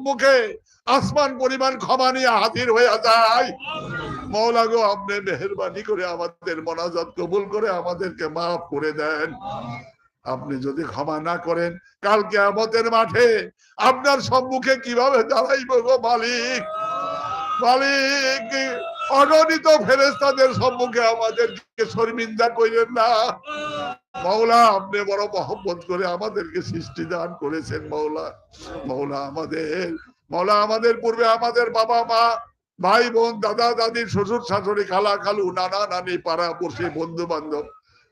সম্মুখে আসমান পরিমাণ ক্ষমা নিয়ে হাজির হয়ে যায়। মৌলা গো, আপনি মেহরবানি করে আমাদের মনাজাত কবুল করে আমাদেরকে মাফ করে দেন। আপনি যদি ক্ষমা না করেন কালকে আমাদের মাঠে আপনার সম্মুখে কীভাবে দাঁড়াইব গো মালিক? মালিক, অগণিত ফেরেস্তাদের সম্মুখে আমাদেরকে শর্মিন্দা করেন না। মৌলা আপনি বড় মহব্বত করে আমাদেরকে সৃষ্টি দান করেছেন মৌলা মৌলা আমাদের মৌলা আমাদের পূর্বে আমাদের বাবা, মা, ভাই, বোন, দাদা, দাদি, শ্বশুর, শাশুড়ি, খালা, খালু, নানা, নানি, পাড়া, পড়শি, বন্ধু বান্ধব,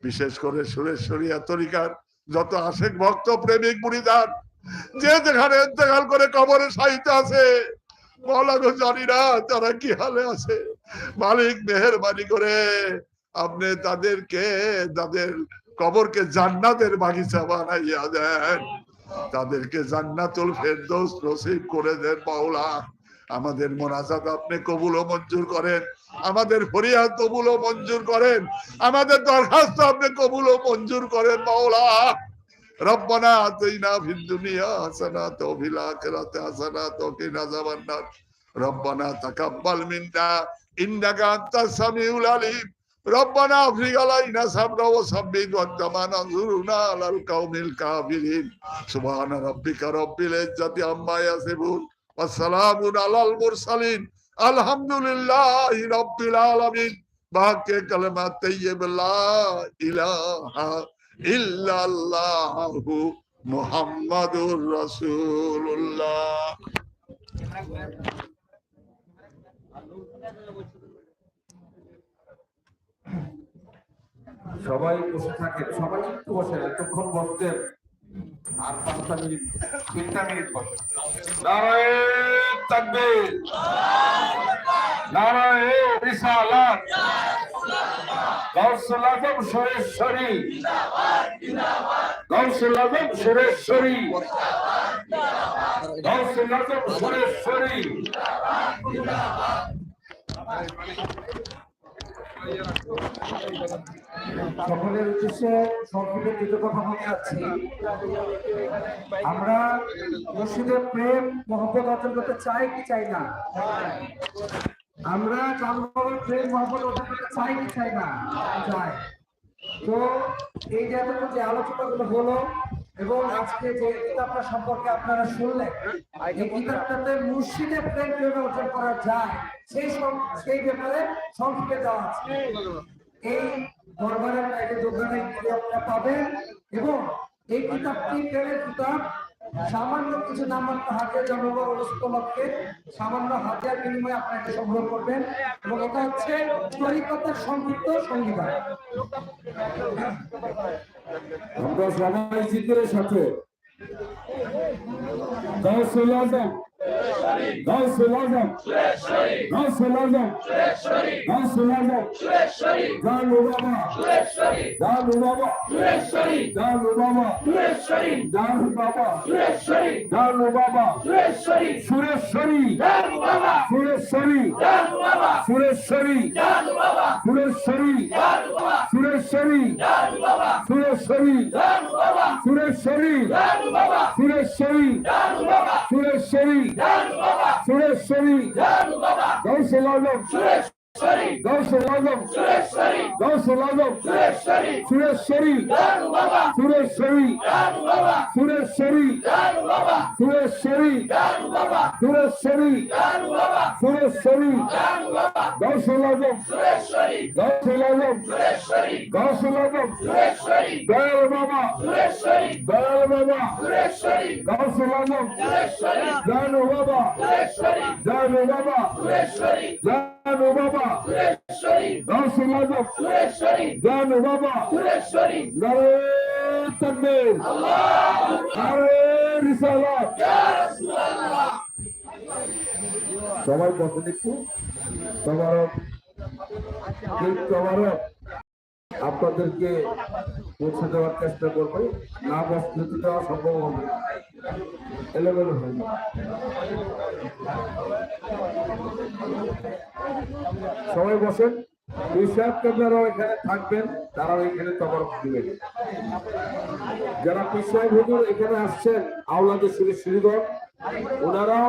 বিশেষ করে সুরেশ্বরিয়া তরিকার যত আশেক ভক্ত, প্রেমিক মুড়িদার যে যেখানে ইন্তেকাল করে কবরে সাহিত্য আছে গো, জানি না তারা কি হালে আছে। মালিক, মেহরবানি করে আপনি তাদেরকে, তাদের কবরকে জান্নাতের বাগিচা বানাইয়া দেন। তাদেরকে জান্নাতুল ফেরদৌস নসিব করে দেন মাওলা। আমাদের মোনাজাত আপনি কবুল ও মঞ্জুর করেন। আমাদের ফরিয়াদ কবুল ও মঞ্জুর করেন। আমাদের দরখাস্ত আপনি কবুল ও মঞ্জুর করেন মাওলা। রব্বানা আতিনা ফিদ দুনিয়া হাসানাত ওয়া ফিল আখিরাতি হাসানাত ওয়া কিনা আযাবান্নার রব্বানা তাকাব্বাল মিন্না ইন্নাকা আনতাস সামিউল আলিম। ربنا افرغ علينا صبرا وثبت وقدمنا انصرنا على القوم الكافرين سبحان ربك رب العزة عما يصفون والسلام على المرسلين الحمد لله رب العالمين باقي كلمات طيب لا إله إلا الله محمد رسول الله সবাই বসে থাকেন সবাই একটু বসে, এতক্ষণ বসতেন আর পাঁচটা মিনিট তিনটা মিনিট বসে। নারায়ণ তাকবীর। নারায়ণ সুরেশ্বরী। সুরেশ্বরী। সকলের উদ্দেশ্যে যাচ্ছি আমরা মসজিদের প্রেম মহব্বত অর্জন করতে চাই কি চাই না? আমরা জন্মগত প্রেম মহব্বত অর্জন করতে চাই কি চাই না? চাই। তো এই এতক্ষণ যে আলোচনাগুলো হলো এবং আজকে যে কিতাবটা সম্পর্কে আপনারা শুনলেন এই কিতাবটাতে মুর্শিদের প্রেম কীভাবে অর্জন করা যায় সেই সেই ব্যাপারে সংক্ষেপে দেওয়া আছে। এই দরবারের বাইরে দোকানে আপনারা পাবেন এবং এই কিতাবটি প্রেমের কিতাব সামান্য কিছু নামমাত্র হাতিয়ার জন্মবার উপলক্ষে সামান্য হাতিয়ার বিনিময়ে আপনাকে সংগ্রহ করবেন এবং এটা হচ্ছে তরিকতের সংক্ষিপ্ত সংবিধান আমরা সবাই জিকিরের সাথে। গাউসুল আজম গাউসুল আজম গাউসুল আজম গাউসুল আজম জানু বাবা জানু বাবা জানু বাবা জানু বাবা জানু বাবা সুরেশ্বরী সুরেশ্বরী সুরেশ্বরী সুরেশ্বরী সুরেশ্বরী সুরেশ্বরী সুরেশ্বরী সুরেশ্বরী சுரேஸ்வரி சுரேஸ்வரி கௌசலாலம் গৌসলাজম গৌসলাজম সুরেশ্বরী। সুরেশ্বরী। সুরেশ্বরী। সুরেশ্বরী। সুরেশ্বরী। সুরেশ্বরী। গৌসলাজম গৌসলাজম গৌসলাজম দয়াল বাবা। দয়াল বাবা। গৌসলাজম জানু বাবা। জানু বাবা। জানু বাবা। আজম জানু বাবা। তাকবীর। নারায়ণ রিসালাত সবাই বসে একটু তোমার তোমার। আপনাদেরকে পৌঁছে দেওয়ার চেষ্টা করবে। না বসতে দেওয়া সম্ভব হবে না। এলোমেলো হয়ে সবাই বসেন। দুই সাহেব কেন্দ্ররাও এখানে থাকবেন, তারাও এখানে তবর দিবেন। যারা পিসাহেব হুজুর এখানে আসছেন আওলাদের শ্রী শ্রীগড় ওনারাও